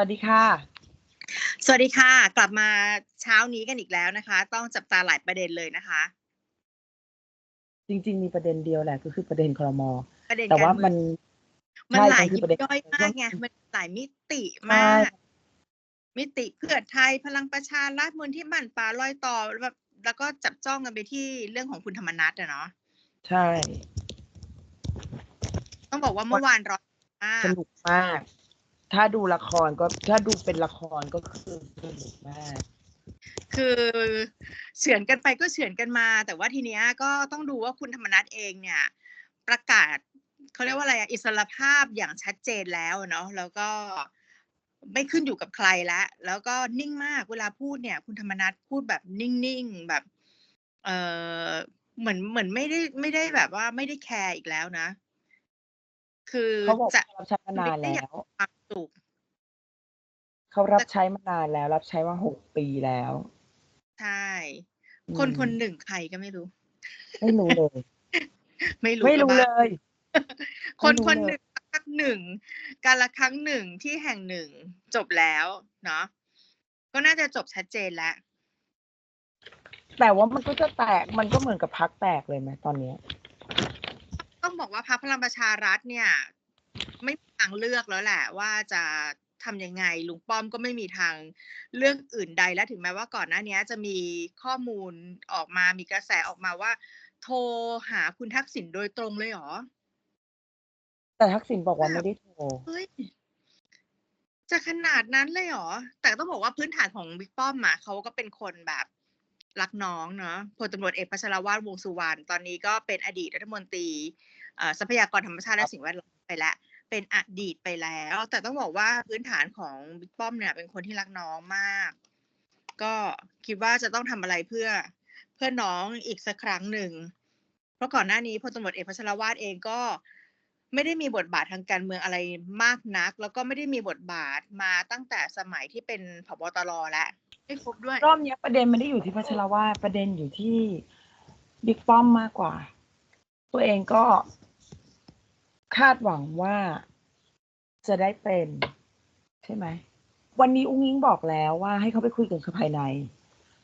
วัสดีค่ะ สวัสดีค่ะ กลับมาเช้านี้กันอีกแล้วนะคะ ต้องจับตาหลายประเด็นเลยนะคะ จริง ๆ มีประเด็นเดียวแหละก็คือประเด็นครมประเด็นแต่ว่าการเมืมัองนมันใช่หลายมันคืยิอบประเด็นย่อยมากไงมันหลายมิติมาก มิติเพื่อไทยพลังประชารัฐมูลที่มั่นป่าลอยต่อแบบแล้วก็จับจ้องกันไปที่เรื่องของคุณธรรมนัฐอะเนาะใช่ ต้องบอกว่าเมื่อวานร้อนมากสนุกมาก ถ้าดูละครก็ถ้าดูเป็นละครก็คือสนุกมาก คือเฉือนกันไปก็เฉือนกันมา แต่ว่าทีเนี้ยก็ต้องดูว่าคุณธรรมนัฐเองเนี่ย ประกาศเขาเรียกว่าอะไรอะอิสรภาพอย่างชัดเจนแล้วเนาะแล้วก็ไม่ขึ้นอยู่กับใครแล้วแล้วก็นิ่งมากเวลาพูดเนี่ย คุณธรรมนัฐพูดแบบนิ่งๆแบบ เออเหมือนเหมือนไม่ได้ไม่ได้แบบว่าไม่ได้แคร์อีกแล้วนะ คือเขาบอกจะรับใช้มานานแล้วความสุขเขารับใช้มานานแล้ว รับใช้มาหกปีแล้ว ใช่ อืม คนคนหนึ่งใครก็ไม่รู้ ไม่รู้เลย ไม่รู้ไม่รู้ก็เลบ้ายคนไม่รู้คนเลยหนึ่งครั้งหนึ่งการละครั้งหนึ่งที่แห่งหนึ่งจบแล้วเนาะก็น่าจะจบชัดเจนแล้ว แต่ว่ามันก็จะแตกมันก็เหมือนกับพักแตกเลยไหมตอนเนี้ย ต้องบอกว่าพรรคพลังประชารัฐเนี่ย ไม่มีทางเลือกแล้วแหละ ว่าจะทำยังไงลุงป้อมก็ไม่มีทางเลือกอื่นใดและถึงแม้ว่าก่อนหน้านี้จะมีข้อมูลออกมามีกระแสออกมาว่า โทรหาคุณทักษิณโดยตรงเลยเหรอ แต่ทักษิณบอกว่าไม่ได้โทรเฮ้ยจะขนาดนั้นเลยเหรอ แต่ต้องบอกว่าพื้นฐานของบิ๊กป้อมอะเขาก็เป็นคนแบบรักน้องเนาะพลตำรวจเอกพัชรวาทวงษ์สุวรรณตอนนี้ก็เป็นอดีตรัฐมนตรีเอ่อ ทรัพยากรธรรมชาติและสิ่งแวดล้อมไปแล้วเป็นอดีตไปแล้ว แต่ต้องบอกว่าพื้นฐานของบิ๊กป้อมเนี่ยเป็นคนที่รักน้องมาก ก็คิดว่าจะต้องทำอะไรเพื่อเพื่อน้องอีกสักครั้งหนึ่ง เพราะก่อนหน้านี้พลตำรวจเอกพัชรวาทเองก็ไม่ได้มีบทบาททางการเมืองอะไรมากนัก แล้วก็ไม่ได้มีบทบาทมาตั้งแต่สมัยที่เป็นผบตรแล้วไม่ครบด้วยรอบเนี้ยประเด็นไม่ได้อยู่ที่พัชรวาทประเด็นอยู่ที่บิ๊กป้อมมากกว่า ตัวเองก็ คาดหวังว่าจะได้เป็น ใช่ไหม วันนี้อุ้งอิงบอกแล้วว่าให้เขาไปคุยกันภายใน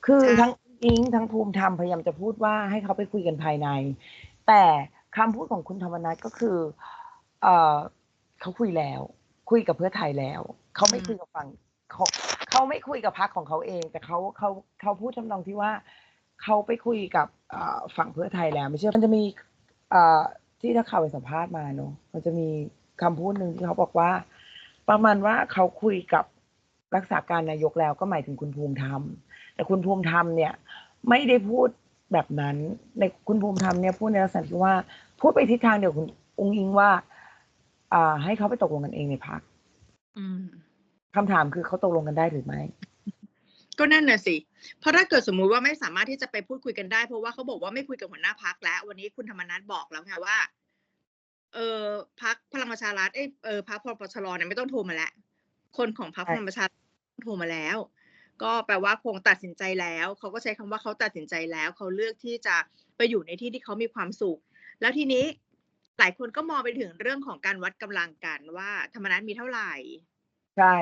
คือใช่ทั้งอุ้งอิงทั้งภูมิธรรมพยายามจะพูดว่าให้เขาไปคุยกันภายใน แต่คำพูดของคุณธรรมนัฐก็คือ เออเขาคุยแล้ว คุยกับเพื่อไทยแล้ว เขาไม่คุยกับฝั่งเขาเขาไม่คุยกับพรรคของเขาเอง แต่เขาเขาเขาพูดทำนองที่ว่าเขาไปคุยกับเอ่อฝั่งเพื่อไทยแล้ว ไม่ใช่มันจะมีเอ่อ ที่ถ้าข่าวไปสัมภาษณ์มาเนอะมันจะมีคำพูดหนึ่งที่เขาบอกว่า ประมาณว่าเขาคุยกับรักษาการนายกแล้วก็หมายถึงคุณภูมิธรรม แต่คุณภูมิธรรมเนี่ย ไม่ได้พูดแบบนั้นในคุณภูมิธรรมเนี่ยพูดในลักษณะที่ว่า พูดไปทิศทางเดียวกับคุณองค์อิงว่า อ่า ให้เขาไปตกลงกันเองในพักอืมคำถามคือเขาตกลงกันได้หรือไม่ ก็นั่นน่ะสิ เพราะถ้าเกิดสมมุติว่าไม่สามารถที่จะไปพูดคุยกันได้ เพราะว่าเขาบอกว่าไม่คุยกับหัวหน้าพักแล้ว วันนี้คุณธรรมนัฐบอกแล้วไงว่า เออพักพลังประชารัฐเอยเออพักพลปชรเนี่ยไม่ต้องโทรมาแล้ว คนของพักพลังประชารัฐโทรมาแล้ว ก็แปลว่าคงตัดสินใจแล้ว เขาก็ใช้คำว่าเขาตัดสินใจแล้ว เขาเลือกที่จะไปอยู่ในที่ที่เขามีความสุข แล้วทีนี้หลายคนก็มองไปถึงเรื่องของการวัดกำลังกันว่าธรรมนัฐมีเท่าไหร่ ใช่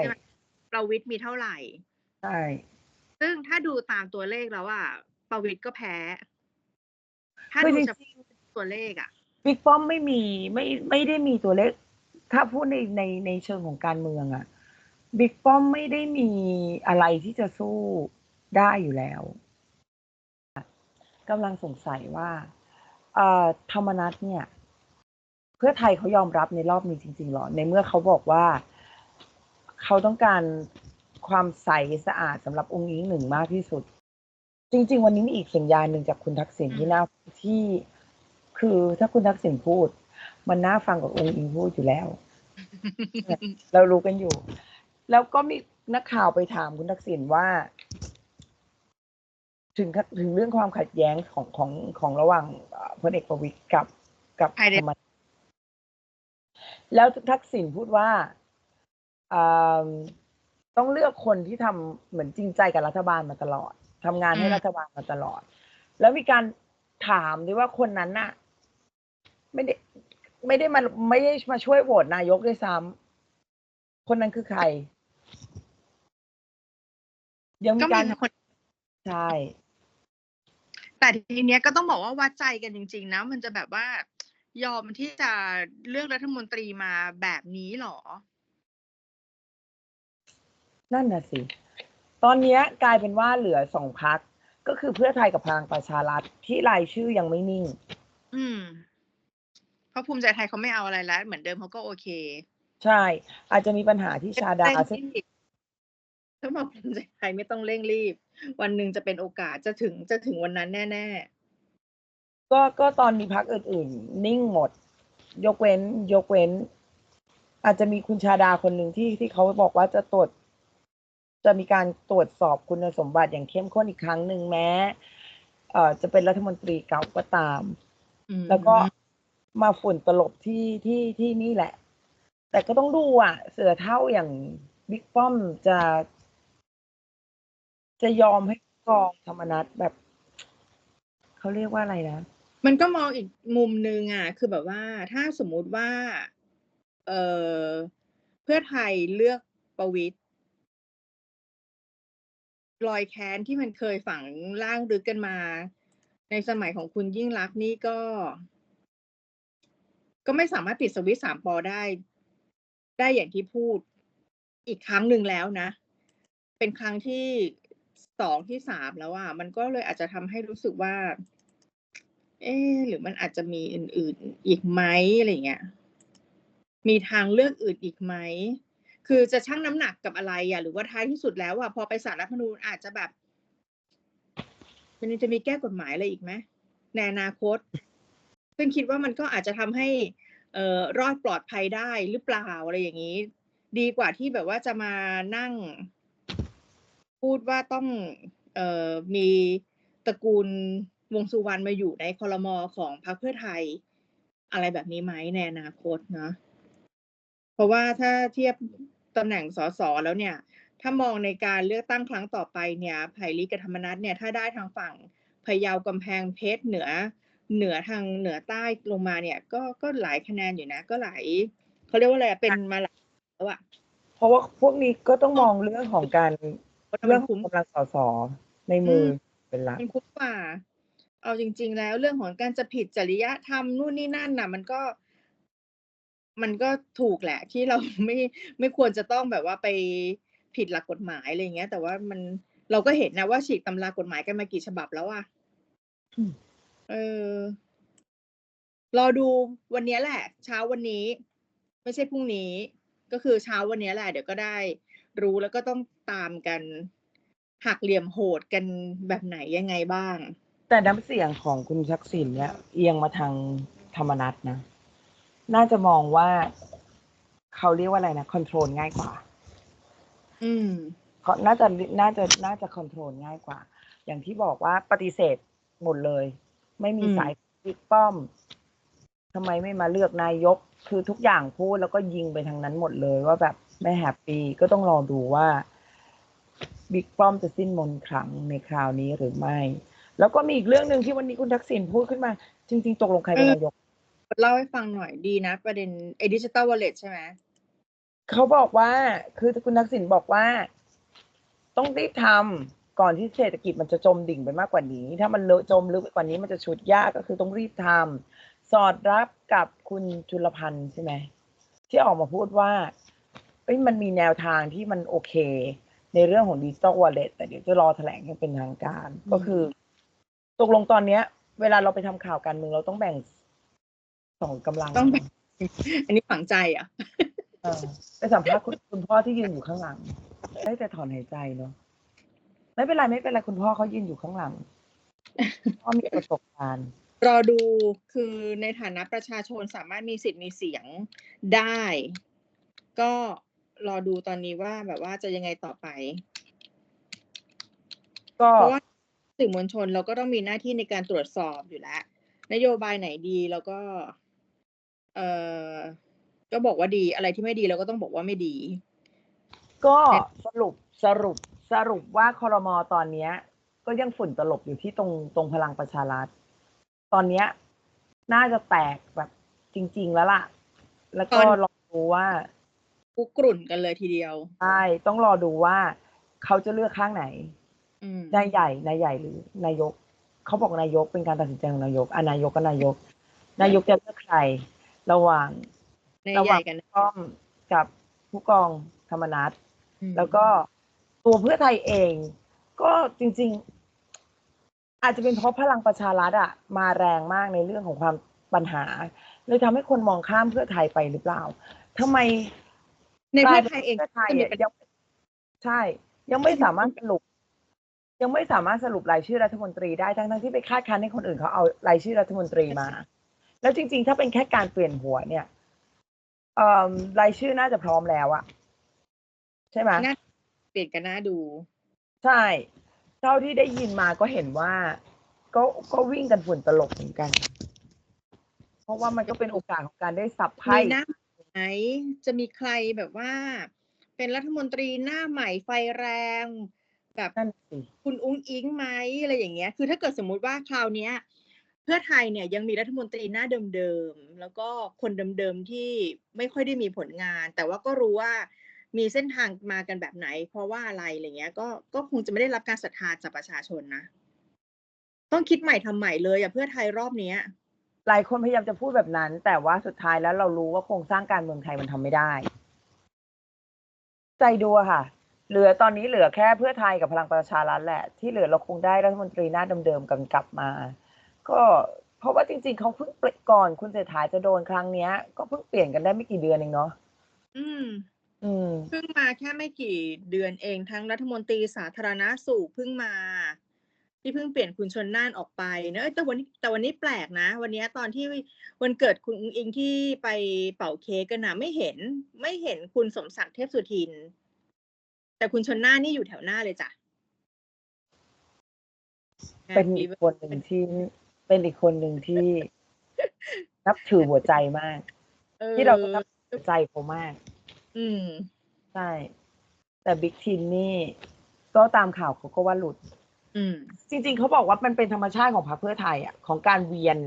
ประวิตยมีเท่าไหร่ ใช่ ซึ่งถ้าดูตามตัวเลขแล้วอะประวิตรก็แพ้ ถ้าคือดูจเฉริงพาะตัวเลขอะๆบิ๊กป้อมไม่มีไม่ไม่ได้มีตัวเลข ถ้าพูดในในในเชิงของการเมืองอะบิ๊กป้อมไม่ได้มีอะไรที่จะสู้ได้อยู่แล้วกำลังสงสัยว่าเอ่อธรรมนัฐเนี่ย เพื่อไทยเขายอมรับในรอบนี้จริงๆหรอ ในเมื่อเขาบอกว่า เขาต้องการ ความใสสะอาดสำหรับองค์อิงหนึ่งมากที่สุด จริง ๆ วันนี้มีอีกสัญญาณหนึ่งจากคุณทักษิณที่น่าที่คือถ้าคุณทักษิณพูด มันน่าฟังกว่าองค์อิงพูดอยู่แล้ว เรารู้กันอยู่ แล้วก็มีนักข่าวไปถามคุณทักษิณว่า ถึงถึงเรื่องความขัดแย้งของของของระหว่างเอ่อพลเอกประวิตยกับกับภายในธรรมนัฐแล้วทักษิณพูดว่าอ่า ต้องเลือกคนที่ทำเหมือนจริงใจกับรัฐบาลมาตลอดทำงานให้อืมรัฐบาลมาตลอด แล้วมีการถามด้วยว่าคนนั้นน่ะ ไม่ได้ไม่ได้มาไม่ได้มาช่วยโหวตนายกด้วยซ้ำคนนั้นคือใคร ยังมีก็การมีคนใช่แต่ทีเนี้ยก็ต้องบอกว่าวัดใจกันจริง ๆ นะ มันจะแบบว่ายอมที่จะเลือกรัฐมนตรีมาแบบนี้เหรอ นั่นน่ะสิ ตอนเนี้ยกลายเป็นว่าเหลือสองพักก็คือเพื่อไทยกับพลังประชารัฐที่รายชื่อยังไม่นิ่ง อืม เพราะภูมิใจไทยเขาไม่เอาอะไรแล้ว เหมือนเดิมเขาก็โอเค ใช่ อาจจะมีปัญหาที่ชาดาเร่งซึ่งรีบถ้าบอกภูมิใจไทยไม่ต้องเร่งรีบ วันหนึ่งจะเป็นโอกาสจะถึงจะถึงวันนั้นแน่ก็ก็ตอนมีพักอื่น ๆ นิ่งหมด ยกเว้น ยกเว้น อาจจะมีคุณชาดาคนหนึ่งที่ที่เขาบอกว่าจะตรวจ จะมีการตรวจสอบคุณสมบัติอย่างเข้มข้นอีกครั้งหนึ่งแม้เอ่อจะเป็นรัฐมนตรีเก่าก็ตามๆอืมแล้วก็มาฝุ่นตลบที่ที่ที่นี่แหละ แต่ก็ต้องดูอะ เสือเท่าอย่างบิ๊กป้อมจะ จะยอมให้กองธรรมนัตแบบ เขาเรียกว่าอะไรนะมันก็มองอีกมุมหนึ่งอะ คือแบบว่าถ้าสมมุติว่า เออเพื่อไทยเลือกประวิตร รอยแค้นที่มันเคยฝังล่างลึกกันมา ในสมัยของคุณยิ่งรักนี่ก็ ก็ไม่สามารถปิดสวิตช์สามปอได้ ได้อย่างที่พูดอีกครั้งหนึ่งแล้วนะ เป็นครั้งที่สองที่สามแล้วอะมันก็เลยอาจจะทำให้รู้สึกว่า เอ๊หรือมันอาจจะมีอื่น ๆ อีกไหมอะไรเงี้ยมีทางเลือกอื่นอีกไหม คือจะชั่งน้ำหนักกับอะไรอะหรือว่าท้ายที่สุดแล้วอะพอไปสารรัฐมนูญอาจจะแบบมันจะมีแก้กฎหมายอะไรอีกไหมในอนาคต ซึ่งคิดว่ามันก็อาจจะทำให้เอ่อรอดปลอดภัยได้หรือเปล่าอะไรอย่างนี้ ดีกว่าที่แบบว่าจะมานั่ง พูดว่าต้องเอ่อมีตระกูลวงสุวรรณมาอยู่ในคอรมอของพรรคเพื่อไทย อะไรแบบนี้ไหมในอนาคตเนาะเพราะว่าถ้าเทียบ ตำแหน่งสสแล้วเนี่ย ถ้ามองในการเลือกตั้งครั้งต่อไปเนี่ยไผ่ลิกกับธรรมนัฐเนี่ยถ้าได้ทางฝั่งพะเยากำแพงเพชรเหนือ เหนือทางเหนือใต้ลงมาเนี่ย ก็ก็หลายคะแนนอยู่นะ ก็หลายเขาเรียกว่าอะไรอะเป็นมาหลายแล้วอะเพราะว่าพวกนี้ก็ต้องมองเรื่องของการว่าเรื่มัองนของคุ้มกำลังสอสอในมืออมเป็นหลักมันคุ้มกว่า เอาจริง ๆ แล้วเรื่องของการจะผิดจริยธรรมนู่นนี่นั่นน่ะ มันก็ มันก็ถูกแหละที่เราไม่ไม่ควรจะต้องแบบว่าไปผิดหลักกฎหมายอะไรเงี้ย แต่ว่ามันเราก็เห็นนะว่าฉีกตำรากฎหมายกันมากี่ฉบับแล้วอะเออ รอดูวันนี้แหละ เช้าวันนี้ ไม่ใช่พรุ่งนี้ ก็คือเช้าวันนี้แหละ เดี๋ยวก็ได้ รู้แล้วก็ต้องตามกันหักเหลี่ยมโหดกันแบบไหนยังไงบ้าง แต่น้ำเสียงของคุณทักษิณเนี่ย เอียงมาทางธรรมนัตนะ น่าจะมองว่าเขาเรียกว่าอะไรนะคอนโทรลง่ายกว่า อืมเขาน่าจะน่าจะน่าจะคอนโทรลง่ายกว่า อย่างที่บอกว่าปฏิเสธหมดเลย ไม่มีอืมสายบิ๊กป้อมทำไมไม่มาเลือกนายก คือทุกอย่างพูดแล้วก็ยิงไปทางนั้นหมดเลยว่าแบบไม่แฮปปี้ก็ต้องรอดูว่าบิ๊กป้อมจะสิ้นมนต์ขลังในคราวนี้หรือไม่ แล้วก็มีอีกเรื่องหนึ่งที่วันนี้คุณทักษิณพูดขึ้นมา จริง ๆ ตกลงใครเป็นนายก เล่าให้ฟังหน่อยดีนะ ประเด็นไอ้ดิจิตอลวอลเล็ตใช่ไหมเขาบอกว่าคือคุณทักษิณบอกว่า ต้องรีบทำก่อนที่เศรษฐกิจมันจะจมดิ่งไปมากกว่านี้ ถ้ามันเลอะจมลึกไปกว่านี้มันจะชุดยากก็คือต้องรีบทำสอดรับกับคุณจุลพันธ์ใช่ไหมที่ออกมาพูดว่าเอ้ยมันมีแนวทางที่มันโอเค ในเรื่องของดิจิตอลวอลเล็ตแต่เดี๋ยวจะรอแถลงอย่างเป็นทางการ ก็คือ ตกลงตอนเนี้ย เวลาเราไปทำข่าวการเมืองเราต้องแบ่ง สองกำลังต้องแบ่งอันนี้ฝังใจอะ เออไปสัมภาษณ์คุณคุณพ่อที่ยืนอยู่ข้างหลัง ได้แต่ถอนหายใจเนาะไม่เป็นไรไม่เป็นไรคุณพ่อเขายืนอยู่ข้างหลังพ่อมีประสบการณ์รอดูคือในฐานะประชาชนสามารถมีสิทธิ์มีเสียงได้ ก็รอดูตอนนี้ว่าแบบว่าจะยังไงต่อไป ก็เพราะว่าสื่อมวลชนเราก็ต้องมีหน้าที่ในการตรวจสอบอยู่แล้ว นโยบายไหนดีแล้วก็ เออก็บอกว่าดีอะไรที่ไม่ดีเราก็ต้องบอกว่าไม่ดี ก็สรุปสรุปสรุปว่าคอรมอตอนเนี้ย ก็ยังฝุ่นตลบอยู่ที่ตรงตรงพลังประชารัฐ ตอนเนี้ย น่าจะแตกแบบจริง ๆ แล้วล่ะ แล้วก็ตอนรอดูว่ากุกกรุ่นกันเลยทีเดียวใช่ต้องรอดูว่าเขาจะเลือกข้างไหนอืมนายใหญ่นายใหญ่หรือนายกเขาบอกนายกเป็นการตัดสินใจของนายกอะนายกก็นายก นายกจะเลือกใคร ระหว่างในระหใหว่าญ่งกันป้อมกับผู้กองธรรมนัฐอืมแล้วก็ตัวเพื่อไทยเอง ก็จริง ๆ อาจจะเป็นเพราะพลังประชารัฐอะมาแรงมากในเรื่องของความปัญหาเลยทำให้คนมองข้ามเพื่อไทยไปหรือเปล่าทำไมในเพื่อไทยเองเพื่อไทยจะมีอะยังใช่ ยังไม่สามารถสรุป ยังไม่สามารถสรุปรายชื่อรัฐมนตรีได้ทั้งทั้งๆที่ไปคาดคั้นให้คนอื่นเขาเอารายชื่อรัฐมนตรีมา แล้วจริง ๆ ถ้าเป็นแค่การเปลี่ยนหัวเนี่ยเอ่อรายชื่อน่าจะพร้อมแล้วอะใช่ไหมน่าเปลี่ยนกันน่าดู ใช่ เท่าที่ได้ยินมาก็เห็นว่า ก็ก็วิ่งกันฝุ่นตลบเหมือนกัน เพราะว่ามันก็เป็นโอกาสของการได้สับไพ่มีหน้าไหนจะมีใครแบบว่า เป็นรัฐมนตรีหน้าใหม่ไฟแรง แบบนั่นสิคุณอุ้งอิงไหมอะไรอย่างเงี้ย คือถ้าเกิดสมมุติว่าคราวเนี้ย เพื่อไทยเนี่ยยังมีรัฐมนตรีหน้าเดิมๆ แล้วก็คนเดิมๆ ที่ไม่ค่อยได้มีผลงาน แต่ว่าก็รู้ว่ามีเส้นทางมากันแบบไหน เพราะว่าอะไรอะไรเงี้ย ก็ก็คงจะไม่ได้รับการศรัทธาจากประชาชนนะ ต้องคิดใหม่ทำใหม่เลยอะเพื่อไทยรอบเนี้ยหลายคนพยายามจะพูดแบบนั้น แต่ว่าสุดท้ายแล้วเรารู้ว่าโครงสร้างการเมืองไทยมันทำไม่ได้ ใจดูค่ะ เหลือตอนนี้เหลือแค่เพื่อไทยกับพลังประชารัฐแหละ ที่เหลือเราคงได้รัฐมนตรีหน้าเดิมๆกันกลับมา ก็เพราะว่าจริง ๆเขาเพิ่งเปลี่ยนก่อนคุณเศรษฐาจะโดนครั้งเนี้ย ก็เพิ่งเปลี่ยนกันได้ไม่กี่เดือนเองเนาะอืม อืม เพิ่งมาแค่ไม่กี่เดือนเองทั้งรัฐมนตรีสาธารณาสุขเพิ่งมา ที่เพิ่งเปลี่ยนคุณชนน่านออกไปเนอะเอ้ยแต่วันนี้แต่วันนี้แปลกนะ วันนี้ตอนที่วันเกิดคุณอุ้งอิงที่ไปเป่าเค้กกันนะไม่เห็น ไม่เห็นคุณสมศักดิ์เทพสุทิน แต่คุณชนน่านนี่อยู่แถวหน้าเลยจ้ะเป็นอีกคนหนึ่งที่ เป็นอีกคนหนึ่งที่นับถือหัวใจมากออที่เราก็นับถือใจเขามาก อืมใช่แต่บิ๊กทินนี่ก็ตามข่าวเขาก็ว่าหลุด อืม จริง ๆเขาบอกว่ามันเป็นธรรมชาติของพรรคเพื่อไทยอะของการเวียน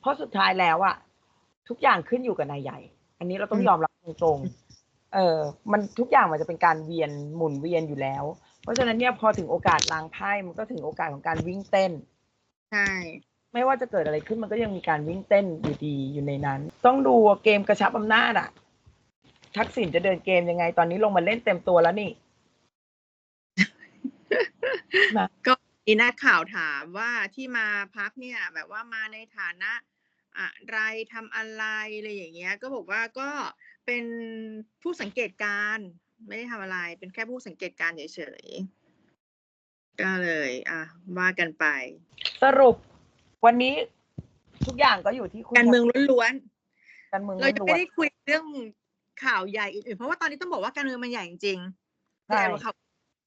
เพราะสุดท้ายแล้วอะทุกอย่างขึ้นอยู่กับนายใหญ่ อันนี้เราต้องอืมยอมรับตรงๆเออมันทุกอย่างมันจะเป็นการเวียนหมุนเวียนอยู่แล้ว เพราะฉะนั้นเนี่ยพอถึงโอกาสล้างไพ่มันก็ถึงโอกาสของการวิ่งเต้น ใช่ไม่ว่าจะเกิดอะไรขึ้นมันก็ยังมีการวิ่งเต้นอยู่ดีอยู่ในนั้น ต้องดูว่าเกมกระชับอำนาจอะทักษิณจะเดินเกมยังไง ตอนนี้ลงมาเล่นเต็มตัวแล้วนี่มีนักข่าวถามว่าที่มาพักเนี่ย แบบว่ามาในฐานะอะไรทำอะไรอะไรอย่างเงี้ย ก็บอกว่าก็เป็นผู้สังเกตการณ์ไม่ได้ทำอะไร เป็นแค่ผู้สังเกตการณ์เฉยๆ ก็เลย อะว่ากันไป สรุปวันนี้ทุกอย่างก็อยู่ที่คุณการเมืองล้วนการเมืองๆเราจะล้วนไม่ได้คุยเรื่องข่าวใหญ่อื่นๆเพราะว่าตอนนี้ต้องบอกว่าการเมืองมันใหญ่จริงๆใช่แต่ว่าข่าว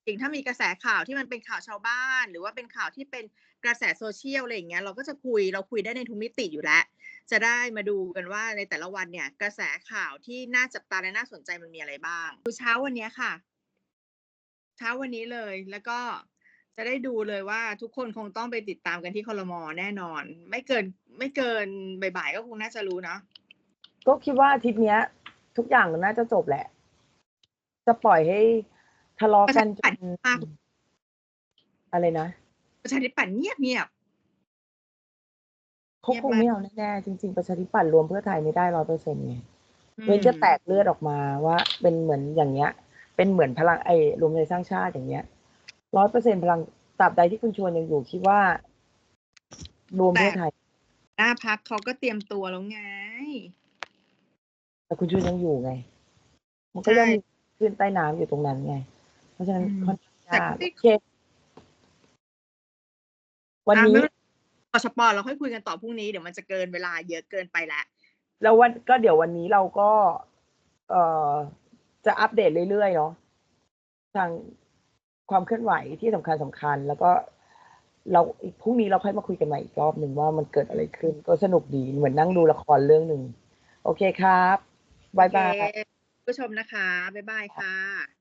จริงถ้ามีกระแสข่าวที่มันเป็นข่าวชาวบ้าน หรือว่าเป็นข่าวที่เป็นกระแสโซเชียลอะไรอย่างเงี้ยเราก็จะคุยเราคุยได้ในทุกมิติอยู่แล้ว จะได้มาดูกันว่าในแต่ละวันเนี่ย กระแสข่าวที่น่าจับตาและน่าสนใจมันมีอะไรบ้างดูเช้าวันเนี้ยค่ะ เช้าวันนี้เลยแล้วก็ จะได้ดูเลยว่าทุกคนคงต้องไปติดตามกันที่คอรมอแน่นอน ไม่เกินไม่เกินบ่ายๆก็คงน่าจะรู้เนาะก็คิดว่าอาทิตย์เนี้ย ทุกอย่างน่าจะจบแหละ จะปล่อยให้ทะเลาะกันจนอะไรนะประชาธิปัตย์เงียบเงียบเขาคงเงีไม่ยบมากเอาแน่ๆจริง ๆ ประชาธิปัตย์รวมเพื่อไทยไม่ได้ร้อยเปอร์เซ็นต์ไงๆอืมเว้นจะแตกเลือดออกมาว่า เป็นเหมือนอย่างเงี้ย เป็นเหมือนพลังไอ้รวมใจสร้างชาติอย่างเงี้ย ร้อยเปอร์เซ็นพลังตราบใดที่คุณชวนยังอยู่คิดว่า รวมเพื่อไทยหน้าพักเขาก็เตรียมตัวแล้วไง แต่คุณชวนยังอยู่ไง มันก็ยังใช่มีขึ้นใต้น้ำอยู่ตรงนั้นไง เพราะฉะนั้นอืมค่อนข้างยากแต่ก็ไม่โอเควันนี้อะไม่เป็นไรปชปเราค่อยคุยกันต่อพรุ่งนี้เดี๋ยวมันจะเกินเวลาเยอะเกินไปแล้วแล้ววันก็เดี๋ยววันนี้เราก็ เอ่อจะอัปเดตเรื่อยๆเนาะทาง ความเคลื่อนไหวที่สำคัญสำคัญ แล้วก็เราอีกพรุ่งนี้เราค่อยมาคุยกันใหม่อีกรอบหนึ่งว่ามันเกิดอะไรขึ้น ก็สนุกดีเหมือนนั่งดูละครเรื่องหนึ่ง โอเคครับบายบายโอเคผู้ชมนะคะ บ๊ายบายค่ะ